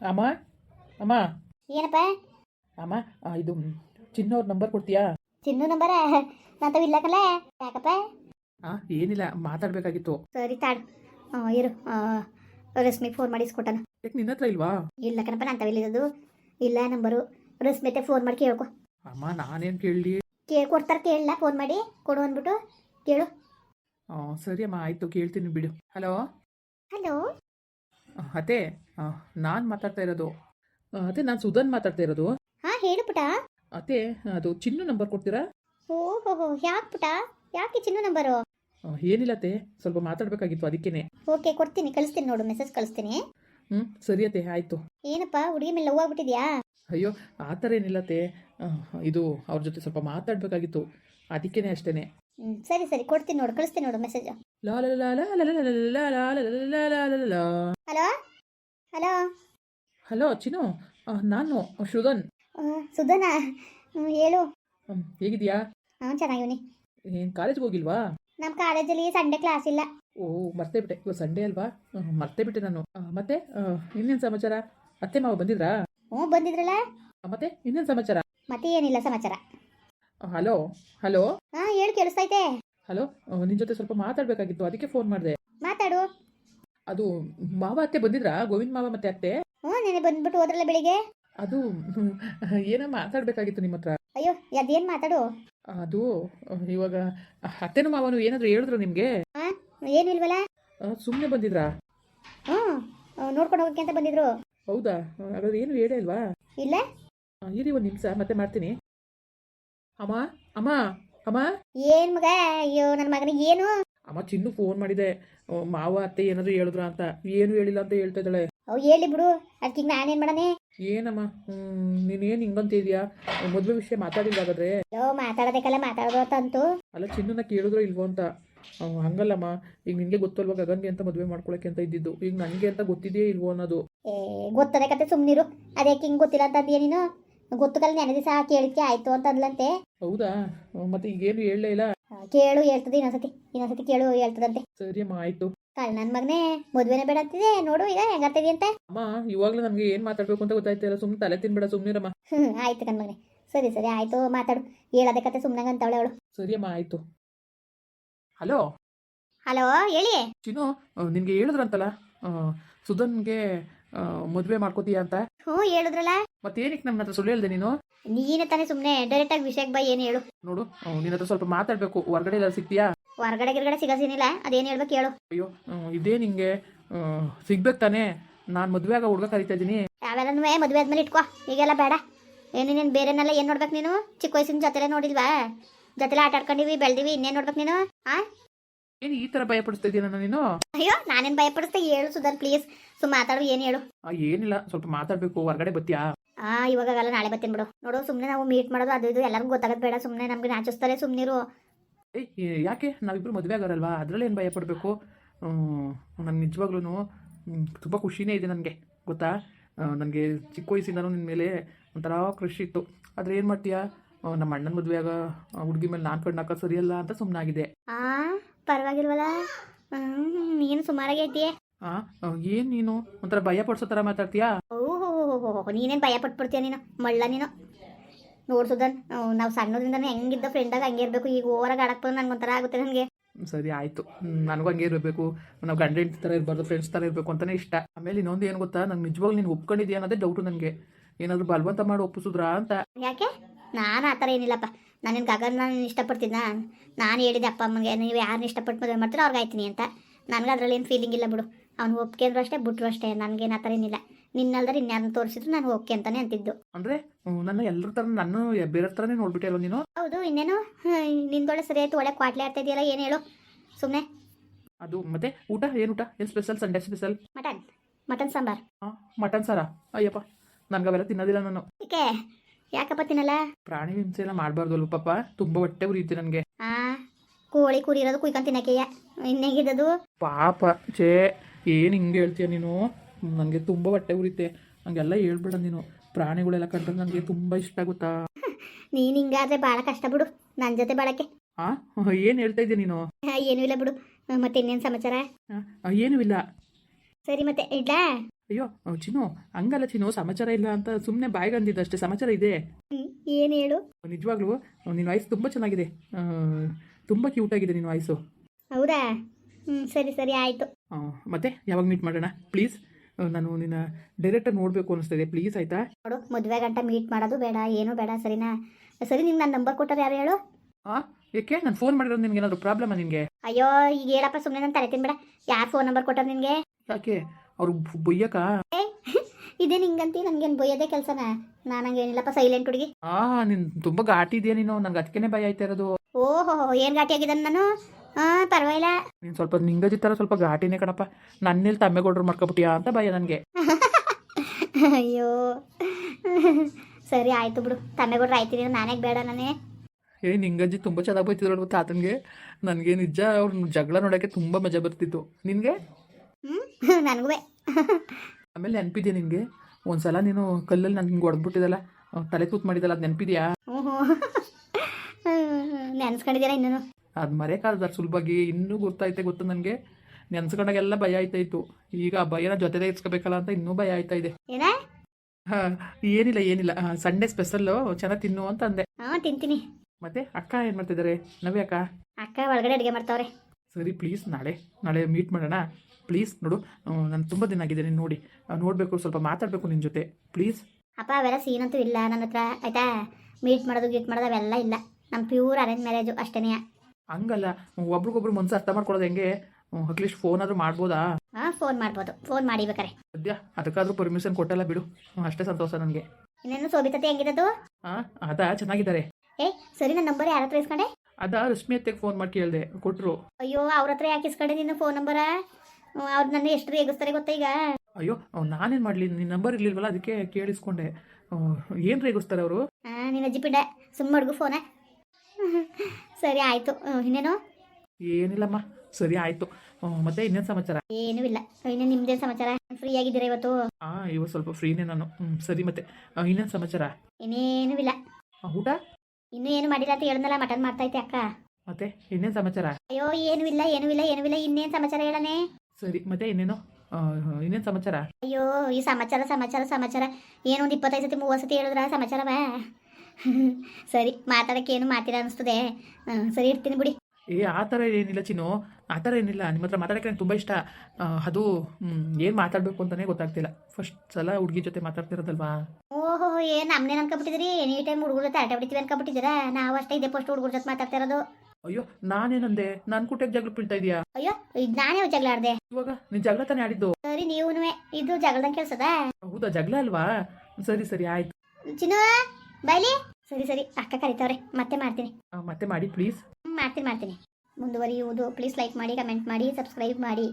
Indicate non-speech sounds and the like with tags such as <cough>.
ಅಮ್ಮ ಅಮ್ಮ. ಏನಪ್ಪ? ಅಮ್ಮ ಆ, ಇದು ಚಿನ್ನವ್ರ ನಂಬರ್ ಕೊಡ್ತೀಯಾ? ಚಿನ್ನು ನಂಬರ ನಾತವ್ ಇಲ್ಲಕಲ್ಲ? ಯಾಕಪ್ಪ? ಆ ಏನಿಲ್ಲ ಮಾತಾಡಬೇಕಾಗಿತ್ತು. ಸರಿ ತಾಡು ಆ, ಇರು. ಆ, ರಶ್ಮಿಗೆ ಫೋನ್ ಮಾಡಿಸ್ಕೊಟ್ಟನ. ಯಾಕೆ ನಿನ್ನ ಹತ್ರ ಇಲ್ವಾ? ಇಲ್ಲ ಕಣಪ್ಪ ನಂತವಿಲ್ಲದು ಇಲ್ಲ ನಂಬರು. ರಶ್ಮಿತೆ ಫೋನ್ ಮಾಡಿ ಕೇಳ್ಕೊ. ಅಮ್ಮ ನಾನೇನು ಕೇಳಲಿ? ಕೇಳ್ಕೊಡ್ತಾರೆ ಕೇಳಲ್ಲ ಫೋನ್ ಮಾಡಿ. ಕೊಡು ಅಂದ್ಬಿಟ್ಟು ಕೇಳು. ಸರಿ ಅಮ್ಮ ಆಯಿತು ಕೇಳ್ತೀನಿ ಬಿಡು. ಹಲೋ ಹಲೋ ಅದೇ ನಾನು ಮಾತಾಡ್ತಾ ಇರೋದು. ಅದೇ ನಾನು ಸುಧನ್ ಮಾತಾಡ್ತಾ ಇರೋದು. ಹಾ ಹೇಳು ಪುಟ. ಅದೇ ಅದು ಚಿನ್ನು ನಂಬರ್ ಕೊಡ್ತೀರಾ? ಓ ಹೋ ಹೋ ಯಾಕೆ ಪುಟ? ಯಾಕೆ ಚಿನ್ನು ನಂಬರ್? ಏನಿಲ್ಲ ಅತ್ತೆ ಸ್ವಲ್ಪ ಮಾತಾಡಬೇಕಾಗಿತ್ತು ಅದಕ್ಕೇನೆ. ಓಕೆ ಕೊಡ್ತೀನಿ ಕಳಿಸ್ತೀನಿ ನೋಡು ಮೆಸೇಜ್ ಕಳಿಸ್ತೀನಿ. ಹ್ಞೂ ಸರಿ ಅತ್ತೆ ಆಯಿತು. ಏನಪ್ಪ ಹುಡುಗಿ ಮೇಲೆ ಲವ್ ಆಗ್ಬಿಟ್ಟಿದ್ಯಾ? ಅಯ್ಯೋ ಆ ಥರ ಏನಿಲ್ಲತ್ತೆ ಆ, ಇದು ಅವ್ರ ಜೊತೆ ಸ್ವಲ್ಪ ಮಾತಾಡಬೇಕಾಗಿತ್ತು. ಅದಕ್ಕೇನೆ ಅಷ್ಟೇನೆ. ಹ್ಞೂ ಸರಿ ಸರಿ ಕೊಡ್ತೀನಿ ನೋಡು ಕಳಿಸ್ತೀನಿ ನೋಡು message hello hello hello Chinnu ನಾನು ಸುಧನ್ ಆ, ಹೇಳು ಹೇಗಿದ್ಯಾ ಹಾಂ ಚೆನ್ನಾಗಿವ್ನಿ ಏನು ಕಾಲೇಜ್ಗೆ ಹೋಗಿಲ್ವಾ ನಮ್ಮ ಕಾಲೇಜಲ್ಲಿ ಸಂಡೇ ಕ್ಲಾಸ್ ಇಲ್ಲ ಓ ಮರ್ತೇ ಬಿಟ್ಟೆ ಇವತ್ತು ಸಂಡೇ ಅಲ್ವಾ ಹ್ಮ್, ಮರ್ತೇ ಬಿಟ್ಟೆ ನಾನು ಮತ್ತೆ ಆ, ಇನ್ನೇನ್ ಸಮಾಚಾರ ಅತ್ತೆ ಮಾವ ಬಂದಿದ್ರಾ ಹ್ಞೂ ಬಂದಿದ್ರಲ್ಲ ಮತ್ತೆ ಇನ್ನೇನ್ ಸಮಾಚಾರ ಮತ್ತೆ ಏನಿಲ್ಲ ಸಮಾಚಾರ ಹಲೋ ಹಲೋ? ಹಾ ಹೇಳು ಕೇಳಿಸ್ತೈತೆ ಹಲೋ? ನಿನ್ ಜೊತೆ ಸ್ವಲ್ಪ ಮಾತಾಡ್ಬೇಕಾಗಿತ್ತು ಅದಕ್ಕೆ ಫೋನ್ ಮಾಡಿದೆ. ಮಾತಾಡು. ಅದು ಮಾವ ಅತ್ತೆ ಬಂದಿದ್ರಾ? ಗೋವಿಂದ್ ಮಾವ ಮತ್ತೆ ಅತ್ತೆ? ಹ್ಞೂ ನೆನೆ ಬಂದ್ಬಿಟ್ಟು ಹೋದ್ರಲ್ಲ ಬೆಳಿಗ್ಗೆ. ಅದು ಏನೋ ಮಾತಾಡ್ಬೇಕಾಗಿತ್ತು ನಿಮ್ಮ ಹತ್ರ. ಅಯ್ಯೋ ಅದೇನ್ ಮಾತಾಡು? ಅದು ಇವಾಗ ಅತ್ತೆನು ಮಾವನು ಏನಾದ್ರು ಹೇಳಿದ್ರು ನಿಮ್ಗೆ? ಏನಿಲ್ವಲ್ಲ ಸುಮ್ಮನೆ ಬಂದಿದ್ರಾ? ಹ್ಞೂ ನೋಡ್ಕೊಂಡು ಹೋಗಕ್ಕೆ ಅಂತ ಬಂದಿದ್ರು. ಹೌದಾ? ಹಾಗಾದ್ರೆ ಏನು ಹೇಳೇ ಇಲ್ವಾ? ಇಲ್ಲ. ಇರಿ ಒಂದು ನಿಮಿಷ ಮತ್ತೆ ಮಾಡ್ತೀನಿ. ಅಮ್ಮ ಅಮ್ಮ ಅಮ್ಮ. ಏನ್ ಮಗ? ಅಯ್ಯೋ ನನ್ನ ಮಗನಿಗೆ ಏನು? ಅಮ್ಮ ಚಿನ್ನು ಫೋನ್ ಮಾಡಿದೆ. ಮಾವ ಅತ್ತೆ ಏನಾದ್ರು ಹೇಳಿದ್ರ ಅಂತ. ಏನು ಹೇಳಿಲ್ಲ ಅಂತ ಹೇಳ್ತಾ ಇದ್ದಾಳೆ. ಅವ್ ಹೇಳಿ ಬಿಡು. ಅದಕ್ಕೆ ನಾನೇನ್ ಮಾಡನೆ? ಏನಮ್ಮ? ಹ್ಮ್, ನೀನೇನ್ ಹಿಂಗಂತ ಇದೀಯಾ? ಮೊದ್ಲು ವಿಷಯ ಮಾತಾಡಿಲ್ಲ ಹಾಗಾದ್ರೆ? ಅಯ್ಯೋ ಮಾತಾಡೋದಕ್ಕೆಲ್ಲ ಮಾತಾಡೋದು ತಂತು ಅಲ್ಲ ಚಿನ್ನನ ಕೇಳಿದ್ರು ಇಲ್ವೋ ಅಂತ. ಹಂಗಲ್ಲಮ್ಮ. ಈಗ ನಿಂಗೆ ಗೊತ್ತಲ್ವಾ ಗಗನ್ಗೆ ಅಂತ ಮದುವೆ ಮಾಡ್ಕೊಳಕ್ಕೆ ಅಂತ ಇದ್ದಿದ್ದು. ಈಗ ನನಗೆ ಅಂತ ಗೊತ್ತಿದೆಯೇ ಇಲ್ವೋ ಅನ್ನೋದು? ಏ ಗೊತ್ತದೆ ಕತೆ ಸುಮ್ನಿರು. ಅದಕ್ಕೆ ಹಿಂಗ್ ಗೊತ್ತಿಲ್ಲ ಅಂತಂದಿಯ ನೀನು? ಗೊತ್ತು ನೆನದಿ ನೆನೆ ದಿವಸ ಕೇಳಿದ್ಕೆ ಆಯ್ತು ಅಂತ ಅದ್ಲಂತೆ. ಹೌದಾ? ಮತ್ತೆ ಈಗೇನು ಹೇಳಲೇ ಇಲ್ಲ? ಕೇಳು ಹೇಳ್ತದೆ ಇನ್ನೊಂದ್ಸತಿ. ಇನ್ನೊಂದ್ಸತಿ ಕೇಳು ಹೇಳ್ತದಂತೆ. ಸರಿ ಅಮ್ಮ ಆಯ್ತು. ಕಾಲ್ ನನ್ನ ಮಗನೇ ಮದ್ವೆನೆ ಬೇಡ ಅಂತಿದೆ ನೋಡು ಈಗ ಹೆಂಗಾಗ್ತದೆ ಅಂತ. ಅಮ್ಮ ಇವಾಗ್ಲೂ ನಮ್ಗೆ ಏನ್ ಮಾತಾಡ್ಬೇಕು ಅಂತ ಗೊತ್ತಾಯ್ತಿಲ್ಲ. ಸುಮ್ನೆ ತಲೆ ತಿನ್ಬೇಡ ಸುಮ್ಮನಿರಮ್ಮ ಹ್ಮ್ ಆಯ್ತು ಕಣ್ ಮಗನೇ. ಸರಿ ಸರಿ ಆಯ್ತು ಮಾತಾಡು. ಹೇಳೋದೆ ಕತೆ ಸುಮ್ಮನೆ ಅಂತವಳೆ ಅವಳು. ಸರಿ ಅಮ್ಮ ಆಯ್ತು. ಹಲೋ? ಹಲೋ ಹೇಳಿ. ಚಿನ್ನು ನಿನ್ಗೆ ಹೇಳಿದ್ರಂತಲ್ಲ ಆ, ಸುಧನ್ಗೆ ಮದ್ವೆ ಮಾಡ್ಕೋತೀಯ ಅಂತ? ಹ್ಞೂ ಹೇಳಿದ್ರಲ್ಲ. ಮತ್ತೇನಕ್ಕೆ ನನ್ನ ಹತ್ರ ಸುಳ್ಳು ಹೇಳ್ದೆ ನೀನು? ನೀನೇ ತಾನೇ ಸುಮ್ಮನೆ ಡೈರೆಕ್ಟಾಗಿ ವಿಷಯಕ್ಕೆ ಬೈ ಏನು ಹೇಳು. ನೋಡು ನಿನ್ನ ಹತ್ರ ಸ್ವಲ್ಪ ಮಾತಾಡಬೇಕು. ಹೊರಗಡೆ ಎಲ್ಲ ಸಿಗ್ತೀಯಾ? ಹೊರಗಡೆ ಗಿರ್ಗಡೆ ಸಿಗಸಿನಿಲ್ಲ ಅದೇನು ಹೇಳ್ಬೇಕು ಹೇಳು. ಅಯ್ಯೋ ಹ್ಮ್, ಇದೇ ನಿಂಗೆ ಸಿಗ್ಬೇಕು ತಾನೇ. ನಾನು ಮದುವೆ ಆಗ ಹುಡುಗ ಕರಿತಾ ಇದ್ದೀನಿ. ಯಾವೆಲ್ಲನೂ ಮದುವೆ ಆದ್ಮೇಲೆ ಇಟ್ಕೋ ಈಗೆಲ್ಲ ಬೇಡ. ಏನೇನ್ ನೀನು ಬೇರೆನೆಲ್ಲ ಏನು ನೋಡ್ಬೇಕು ನೀನು? ಚಿಕ್ಕ ವಯಸ್ಸಿನ ಜೊತೆಲೆ ನೋಡಿಲ್ವಾ? ಜೊತೆಲೆ ಆಟ ಆಡ್ಕೊಂಡಿವಿ ಬೆಳ್ದಿವಿ ಇನ್ನೇನು ನೋಡ್ಬೇಕು ನೀನು? ಆ? ಏನು ಈ ಥರ ಭಯ ಪಡಿಸ್ತಾ ಇದೀಯ ನೀನು? ಅಯ್ಯೋ ನಾನೇನು ಭಯಪಡಿಸ್ತಾ ಹೇಳು ಸುಧಾರ್ ಪ್ಲೀಸ್ ಸುಮ್ಮ ಮಾತಾಡು ಏನು ಹೇಳು. ಆ, ಏನಿಲ್ಲ ಸ್ವಲ್ಪ ಮಾತಾಡಬೇಕು. ಹೊರಗಡೆ ಬತ್ತೀಯಾ? ಆ ಇವಾಗಲ್ಲ ನಾಳೆ ಬರ್ತೀನಿ ಬಿಡು. ನೋಡು ಸುಮ್ಮನೆ ನಾವು ಮೀಟ್ ಮಾಡೋದು ಅದು ಇದು ಎಲ್ಲರಿಗೂ ಗೊತ್ತಾಗದ್ ಬೇಡ. ಸುಮ್ಮನೆ ನಮ್ಗೆ ನಾಚಿಸ್ತಾರೆ ಸುಮ್ಮನಿರು ಯಾಕೆ? ನಾವಿಬ್ರು ಮದುವೆ ಆಗೋರಲ್ವಾ? ಅದರಲ್ಲಿ ಏನು ಭಯ ಪಡಬೇಕು? ನನಗೆ ನಿಜವಾಗ್ಲೂ ತುಂಬ ಖುಷಿನೇ ಇದೆ ನನಗೆ ಗೊತ್ತಾ? ನನಗೆ ಚಿಕ್ಕ ವಯಸ್ಸಿಂದನೂ ನಿನ್ನ ಮೇಲೆ ಒಂಥರ ಕೃಷಿ ಇತ್ತು. ಆದರೆ ಏನು ಮಾಡ್ತೀಯಾ? ನಮ್ಮ ಅಣ್ಣನ ಮದುವೆ ಆಗ ಹುಡುಗಿ ಮೇಲೆ ನಾನು ಕಣ್ಣು ಹಾಕೋದು ಸರಿಯಲ್ಲ ಅಂತ ಸುಮ್ಮನಾಗಿದೆ ಆ ಪರವಾಗಿಲ್ವಲ್ಲ? ನೀನು ಸುಮಾರಾಗಿ ಐತಿ ಆ ಏನು ನೀನು? ಒಂಥರ ಭಯ ಪಡಿಸೋ ಥರ ಮಾತಾಡ್ತೀಯಾ? ಓಹೋ ನೀನೇನು ಭಯ ಪಟ್ಬಿಡ್ತೀಯ ನೀನು? ಮಳ್ಳ ನೀನು? ನೋಡು ಸುಧನ್ ನಾವು ಸಣ್ಣದ್ರಿಂದ ಹೆಂಗಿದ್ದ ಫ್ರೆಂಡಾಗ ಹಂಗೆ ಇರಬೇಕು ಈಗ ಆಗಿ ಆಡಕ್ಕೆ ಬಂದು ಒಂಥರ ಆಗುತ್ತೆ ನನಗೆ. ಸರಿ ಆಯಿತು. ನನಗೂ ಹಂಗೆ ಇರಬೇಕು. ನಾವು ಗಂಡ ಹೆಂಡತಿ ಥರ ಇರಬಾರ್ದು ಫ್ರೆಂಡ್ಸ್ ಥರ ಇರಬೇಕು ಅಂತಲೇ ಇಷ್ಟ. ಆಮೇಲೆ ಇನ್ನೊಂದು ಏನು ಗೊತ್ತಾ ನಂಗೆ ನಿಜವಾಗ್ಲೂ ನೀನು ಒಪ್ಕೊಂಡಿದ್ಯಾ ಅನ್ನೋದೇ ಡೌಟು ನನಗೆ. ಏನಾದರೂ ಬಲವಂತ ಮಾಡಿ ಒಪ್ಪಿಸಿದ್ರಾ ಅಂತ. ಯಾಕೆ? ನಾನು ಆ ಥರ ಏನಿಲ್ಲಪ್ಪ. ನಾನು ನಿನ್ನ ಗಗನ್ ನಾನು ಇಷ್ಟಪಡ್ತಿದ್ನ. ನಾನು ಹೇಳಿದೆ ಅಪ್ಪ ಅಮ್ಮಗೆ ನೀವು ಯಾರನ್ನ ಇಷ್ಟಪಟ್ಟು ಮದುವೆ ಮಾಡ್ತೀರೋ ಅವ್ರಿಗೆ ಆಯ್ತೀನಿ ಅಂತ. ನನಗೆ ಅದರಲ್ಲಿ ಏನು ಫೀಲಿಂಗ್ ಇಲ್ಲ ಬಿಡು. ಅವ್ನು ಒಪ್ಕೊಂಡ್ರು ಅಷ್ಟೇ ಬಿಟ್ರು ಅಷ್ಟೇ. ನನಗೇನು ಆ ಥರ ಏನಿಲ್ಲ. ನಿನ್ನಲ್ದರೆ ಇನ್ಯಾರನ್ನ ತೋರಿಸಿದ್ರು ನಾನು ಓಕೆ ಅಂತಾನೆ ಅಂತಿದ್ದು. ಅಂದ್ರೆ ನನ್ನ ಎಲ್ಲರ ತರ ನಾನು ಬೇರೆ ತರನೇ ನೋಡ್ಬಿಟ್ಟೆ ಅಲ್ವ ನೀನು? ಹೌದು ಇನ್ನೇನು? ಹ್ಮ್, ನಿಂದೊಳ್ಳೆ ಸರಿ ಆಯ್ತು ಒಳ್ಳೆ ಕ್ವಾಟ್ಲೆ ಆಡ್ತಾ ಇದೆಯಲ್ಲ ಏನು ಹೇಳು? ಸುಮ್ಮನೆ ಅದು ಮತ್ತೆ ಊಟ? ಏನು ಊಟ? ಏನು special Sunday special mutton. Mutton sambar. ಹಾಂ ಮಟನ್ ಸಾರಾ? ಅಯ್ಯಪ್ಪ ನನಗೆ ಅವೆಲ್ಲ ತಿನ್ನೋದಿಲ್ಲ ನಾನು. ಏಕೆ ಯಾಕಪ್ಪ ತಿನ್ನಲ್ಲ? ಪ್ರಾಣಿ ಹಿಂಸೆ ಎಲ್ಲ ಮಾಡಬಾರ್ದು ಅಲ್ವ ಪಾಪ? ತುಂಬ ಹೊಟ್ಟೆ ಉರಿಯುತ್ತೆ ನನಗೆ. ಆ ಕೋಳಿ ಕುರಿ ಇರೋದು ಕುಯ್ಕೊಂಡು ತಿನ್ನಕ್ಕೆಯ ಇನ್ನೇಗಿದ್ದದು ಪಾಪ ಛೇ ಏನು ಹಿಂಗೆ ಹೇಳ್ತೀಯ ನೀನು? ನನಗೆ ತುಂಬ ಹೊಟ್ಟೆ ಉರಿತೆ. ಹಂಗೆಲ್ಲ ಹೇಳ್ಬೇಡ ನೀನು. ಪ್ರಾಣಿಗಳೆಲ್ಲ ಕಂಡ್ರೆ ನನಗೆ ತುಂಬ ಇಷ್ಟ ಆಗುತ್ತಾ? ನೀನು ಹಿಂಗಾದ್ರೆ ಬಹಳ ಕಷ್ಟ ಬಿಡು. ನನ್ನ ಜೊತೆ ಬಾಳಕ್ಕೆ. ಏನ್ ಏನು ಹೇಳ್ತಾ ಇದ್ದೀನಿ ನೀನು? ಏನೂ ಇಲ್ಲ ಬಿಡು. ಮತ್ತೆ ಇನ್ನೇನು ಸಮಾಚಾರ? ಆ, ಏನೂ ಇಲ್ಲ. ಸರಿ ಮತ್ತೆ ಇಡ್ಲಾ? ಅಯ್ಯೋ ಚಿನ್ನು ಹಂಗಲ್ಲ ಚಿನ್ನು ಸಮಾಚಾರ ಇಲ್ಲ ಅಂತ ಸುಮ್ಮನೆ ಬಾಯಿಗೆ ಅಷ್ಟೇ ಸಮಾಚಾರ ಇದೆ? ಏನು ಹೇಳು? ನಿಜವಾಗ್ಲೂ ನಿನ್ನ ವಾಯ್ಸ್ ತುಂಬ ಚೆನ್ನಾಗಿದೆ. ತುಂಬಾ ಕ್ಯೂಟ್ ಆಗಿದೆ ನಿನ್ನ ವಾಯ್ಸು ಹೌದಾ? ಹ್ಞೂ ಸರಿ ಸರಿ ಆಯಿತು. ಮತ್ತೆ ಯಾವಾಗ ಮೀಟ್ ಮಾಡೋಣ? ಪ್ಲೀಸ್ ನಾನು ನಿನ್ನ ಡೈರೆಕ್ಟಾಗಿ ನೋಡಬೇಕು ಅನಿಸ್ತಿದೆ. ಪ್ಲೀಸ್ ಆಯಿತಾ? ನೋಡು ಮದುವೆ ಗಂಟ ಮೀಟ್ ಮಾಡೋದು ಬೇಡ ಏನೂ ಬೇಡ ಸರಿನಾ? ಸರಿ ನಿಮ್ಗೆ ನನ್ನ ನಂಬರ್ ಕೊಟ್ಟರು ಯಾರು ಹೇಳು? ಹಾಂ ಏಕೆ ನಾನು ಫೋನ್ ಮಾಡಿದ್ರೆ ನಿನ್ಗೆ ಏನಾದರೂ ಪ್ರಾಬ್ಲಮ್ ನಿನಗೆ? ಅಯ್ಯೋ ಈಗ ಹೇಳಪ್ಪ ಸುಮ್ಮನೆ ನಾನು ತಲೆ ತಿನ್ಬೇಡ. ಯಾರು ಫೋನ್ ನಂಬರ್ ಕೊಟ್ಟರು ನಿನಗೆ? ಯಾಕೆ? ಅವ್ರು ಬೊಯ್ಯಕ ಇದೇ ನಿಂಗಂತಿ ನನಗೇನು ಬೊಯ್ಯೋದೇ ಕೆಲಸನ? ನಾನು ಹಂಗೇನಿಲ್ಲಪ್ಪ ಸೈಲೆಂಟ್ ಹುಡುಗಿ. ಆ ನೀನು ತುಂಬ ಘಾಟಿ ಇದೆಯಾ ನೀನು. ನನಗೆ ಅದಕ್ಕೇನೆ ಭಯ ಆಯ್ತಾ ಇರೋದು. ಓಹೋ ಏನು ಘಾಟಿ ಆಗಿದ್ದಾನೆ ನಾನು? ಹಾಂ ಪರವಾಗಿಲ್ಲ. ನೀನು ಸ್ವಲ್ಪ ನಿಂಗಜಿ ಥರ ಸ್ವಲ್ಪ ಘಾಟಿನೇ ಕಣಪ್ಪ. ನನ್ನೆಲ್ಲಿ ತಮ್ಮೆಗೊಡ್ರು ಮಾಡ್ಕೊಬಿಟ್ಟಿಯಾ ಅಂತ ಭಯ ನನಗೆ. ಅಯ್ಯೋ. ಸರಿ ಆಯಿತು ಬಿಡು. ತಮ್ಮೆಗೊಡ್ರು ಆಯ್ತೀನಿ ನಾನೇ ಬೇಡ ನಾನೇ. ಏ ನಿಂಗಜ್ಜಿ ತುಂಬ ಚೆನ್ನಾಗಿ ಬೈತಿದ್ರು ನೋಡು ಆತನಿಗೆ ನನಗೆ ನಿಜ ಅವ್ರ ಜಗಳ ನೋಡಕ್ಕೆ ತುಂಬ ಮಜಾ ಬರ್ತಿತ್ತು. ನಿನಗೆ? ಹ್ಞೂ ನನಗೂ ಆಮೇಲೆ ನೆನ್ಪಿದ್ಯಾ ನಿನಗೆ? ಒಂದ್ಸಲ ನೀನು ಕಲ್ಲಲ್ಲಿ ನನಗೆ ಹೊಡೆದ್ಬಿಟ್ಟಿದ್ದಲ್ಲ ತಲೆ ಕೂತ್ ಮಾಡಿದಲ್ಲ ಅದು ನೆನಪಿದ್ಯಾ? ನೆನ್ಸ್ಕೊಂಡಿದ್ದೀರ ಇನ್ನೂ ಅದು ಮರೆಯೋಕ್ಕಾಗದ ಸುಲಭವಾಗಿ ಇನ್ನೂ ಗೊತ್ತಾಯ್ತೆ ಗೊತ್ತು ನನಗೆ. ನೆನ್ಸ್ಕೊಂಡಾಗೆಲ್ಲ ಭಯ ಆಯ್ತಾ ಇತ್ತು ಈಗ ಆ ಭಯನ ಜೊತೆದೇ ಇಸ್ಕೋಬೇಕಲ್ಲ ಅಂತ ಇನ್ನೂ ಭಯ ಆಯ್ತಾ ಇದೆ. ಏನ? ಹಾಂ ಏನಿಲ್ಲ ಏನಿಲ್ಲ. ಸಂಡೇ ಸ್ಪೆಷಲ್ಲು ಚೆನ್ನಾಗಿ ತಿನ್ನು ಅಂತ ಅಂದೆ. ಹಾಂ ತಿಂತೀನಿ. ಮತ್ತೆ ಅಕ್ಕ ಏನು ಮಾಡ್ತಿದ್ದಾರೆ ನವಿ ಅಕ್ಕ? ಅಕ್ಕ ಒಳಗಡೆ ಅಡುಗೆ ಮಾಡ್ತಾವ್ರೆ. ಸರಿ ಪ್ಲೀಸ್ ನಾಳೆ ನಾಳೆ ಮೀಟ್ ಮಾಡೋಣ. ಪ್ಲೀಸ್ ನೋಡು ನಾನು ತುಂಬ ದಿನ ಆಗಿದೆ ನೀನು ನೋಡಿ. ನೋಡಬೇಕು ಸ್ವಲ್ಪ ಮಾತಾಡಬೇಕು ನಿನ್ನ ಜೊತೆ. ಪ್ಲೀಸ್ ಅಪ್ಪ ಅವೆಲ್ಲ ಸೀನ್ ಅಂತೂ ಇಲ್ಲ. ನನ್ನ ಹತ್ರ ಆಯ್ತಾ? ಮೀಟ್ ಮಾಡೋದು ಗೀಟ್ ಮಾಡೋದು ಅವೆಲ್ಲ ಇಲ್ಲ. ನಮ್ಮ ಪ್ಯೂರ್ ಅರೇಂಜ್ ಮ್ಯಾರೇಜು ಅಷ್ಟೇನೆ. ಹಂಗಲ್ಲ. ಒಬ್ರಿಗೊಬ್ರು ಮನ್ಸು ಅರ್ಥ ಮಾಡ್ಕೊಳ್ಳೋದು ಹೆಂಗೆ? ಅಟ್ಲೀಸ್ಟ್ ಫೋನ್ ಆದರೂ ಮಾಡ್ಬೋದಾ? ಹಾಂ ಫೋನ್ ಮಾಡ್ಬೋದು. ಫೋನ್ ಮಾಡಿ ಬೇಕಾರೆ ಸದ್ಯ? ಅದಕ್ಕಾದ್ರೂ ಪರ್ಮಿಷನ್ ಕೊಟ್ಟಲ್ಲ ಬಿಡು. ಅಷ್ಟೇ ಸಂತೋಷ ನನಗೆ. ಇನ್ನೇನು ಸೋಬಿತತೆ ಹೆಂಗಿದ್ದು ಹಾಂ ಅದಾ ಚೆನ್ನಾಗಿದ್ದಾರೆ. ಏ ಸರಿ ನನ್ನ ನಂಬರ್ ಯಾರ ಹತ್ರ ಇಸ್ಕೊಂಡೆ? ಅದಾ ರಶ್ಮಿ ಅತ್ತೆಗೆ ಫೋನ್ ಮಾಡಿ ಕೇಳಿದೆ. ಕೊಟ್ಟರು ಅಯ್ಯೋ ಅವ್ರ ಹತ್ರ ಯಾಕೆ ಇಸ್ಕೊಂಡೆ ನಿನ್ನ ಫೋನ್ ನಂಬರ ಅವ್ರು ನನ್ನ ಎಷ್ಟು ರೇಗಿಸ್ತಾರೆ ಗೊತ್ತಾ ಈಗ? ಅಯ್ಯೋ ನಾನೇನು ಮಾಡಲಿ? ನಿನ್ನ ನಂಬರ್ ಇರ್ಲಿಲ್ವಲ್ಲ ಅದಕ್ಕೆ ಕೇಳಿಸ್ಕೊಂಡೆ. ಏನು ರೇಗಿಸ್ತಾರೆ ಅವರು? ಹಾಂ ನಿನ್ನ ಅಜ್ಜಿ ಪಿಂಡ ಸುಮ್ಮ ಫೋನ ಸರಿ ಆಯಿತು. ಇನ್ನೇನು? ಏನಿಲ್ಲಮ್ಮ ಸರಿ ಆಯಿತು. ಮತ್ತೆ ಇನ್ನೇನು ಸಮಾಚಾರ? ಏನೂ ಇಲ್ಲ. ಇನ್ನೇ ನಿಮ್ದೇನು ಸಮಾಚಾರ? ಫ್ರೀ ಆಗಿದ್ದೀರಾ ಇವತ್ತು? ಆ ಇವತ್ತು ಸ್ವಲ್ಪ ಫ್ರೀನೇ ನಾನು. ಹ್ಮ್, ಸರಿ ಮತ್ತೆ. ಇನ್ನೇನು ಸಮಾಚಾರ? ಇನ್ನೇನೂ ಇಲ್ಲ. ಆ, ಊಟ? ಇನ್ನೂ ಏನು ಮಾಡಿಲ್ಲ ಅಂತ ಹೇಳಿದ್ನಲ್ಲ ಮಟನ್ ಮಾಡ್ತೈತೆ ಅಕ್ಕ. ಮತ್ತೆ ಇನ್ನೇನು ಸಮಾಚಾರ? ಅಯ್ಯೋ ಏನೂ ಇಲ್ಲ ಏನೂ ಇಲ್ಲ ಏನೂ ಇಲ್ಲ. ಇನ್ನೇನು ಸಮಾಚಾರ ಹೇಳನೆ ಸರಿ ಮತ್ತೆ ಇನ್ನೇನು? ಇನ್ನೇನು ಸಮಾಚಾರ? ಅಯ್ಯೋ ಈ ಸಮಾಚಾರ ಸಮಾಚಾರ ಸಮಾಚಾರ. ಏನು ಒಂದು ಇಪ್ಪತ್ತೈದು ಸತಿ ಮೂವತ್ತು ಸತಿ ಹೇಳಿದ್ರ ಸಮಾಚಾರವ? <laughs> ಸರಿ ಮಾತಾಡಕ್ಕೆ ಏನು ಮಾತಿರ ಅನಿಸ್ತದೆ ಸರಿ ಇರ್ತೀನಿ ಬಿಡಿ. ಏ ಆ ಥರ ಏನಿಲ್ಲ ಚಿನ್ನು. ಆ ಥರ ಏನಿಲ್ಲ. ನಿಮ್ಮ ಹತ್ರ ಮಾತಾಡೋಕ್ಕೆ ನಂಗೆ ತುಂಬ ಇಷ್ಟ. ಅದು ಏನು ಮಾತಾಡಬೇಕು ಅಂತಲೇ ಗೊತ್ತಾಗ್ತಿಲ್ಲ. ಫಸ್ಟ್ ಸಲ ಹುಡುಗಿ ಜೊತೆ ಮಾತಾಡ್ತಿರೋದಲ್ವಾ? ಓಹೋ ಏನು ನಮ್ಮನೇ ಅನ್ಕೊಬಿಟ್ಟಿದ್ರಿ ಎನಿ ಟೈಮ್ ಹುಡುಗರ ಜೊತೆ ಆಟ ಬಿಡ್ತೀವಿ ಅನ್ಕೊಬಿಟ್ಟಿದ್ದೀರಾ ನಾವು ಅಷ್ಟೇ ಇದೆ ಫಸ್ಟ್ ಹುಡುಗರ ಜೊತೆ ಮಾತಾಡ್ತಾ ಇರೋದು ಅಯ್ಯೋ ನಾನೇನಂದೆ? ನಾನು ಕುಟ್ಟಕ್ಕೆ ಜಗಳ ಬೀಳ್ತಾ ಇದೀಯಾ ಅಯ್ಯೋ ಇದು ನಾನೇ ಜಗಳ ಆಡ್ದೆ ಇವಾಗ ನೀನು ಜಗಳ ತಾನೇ ಆಡಿದ್ದು? ಸರಿ ನೀವೂ ಇದು ಜಗಳದಂಗೆ ಕೇಳಿಸದ ಹೌದಾ ಜಗಳ ಅಲ್ವಾ? ಸರಿ ಸರಿ ಆಯ್ತು. ಚಿನ್ನು! ಬೈಲಿ? ಸರಿ ಸರಿ. ಅಕ್ಕ ಕರಿತಾವ್ರೆ. ಮತ್ತೆ ಮಾಡ್ತೀನಿ. ಆ, ಮತ್ತೆ ಮಾಡಿ ಪ್ಲೀಸ್ ಹ್ಮ್, ಮಾಡ್ತೀನಿ ಮಾಡ್ತೀನಿ. ಮುಂದುವರಿಯುವುದು. ಪ್ಲೀಸ್ ಲೈಕ್ ಮಾಡಿ ಕಮೆಂಟ್ ಮಾಡಿ ಸಬ್ಸ್ಕ್ರೈಬ್ ಮಾಡಿ.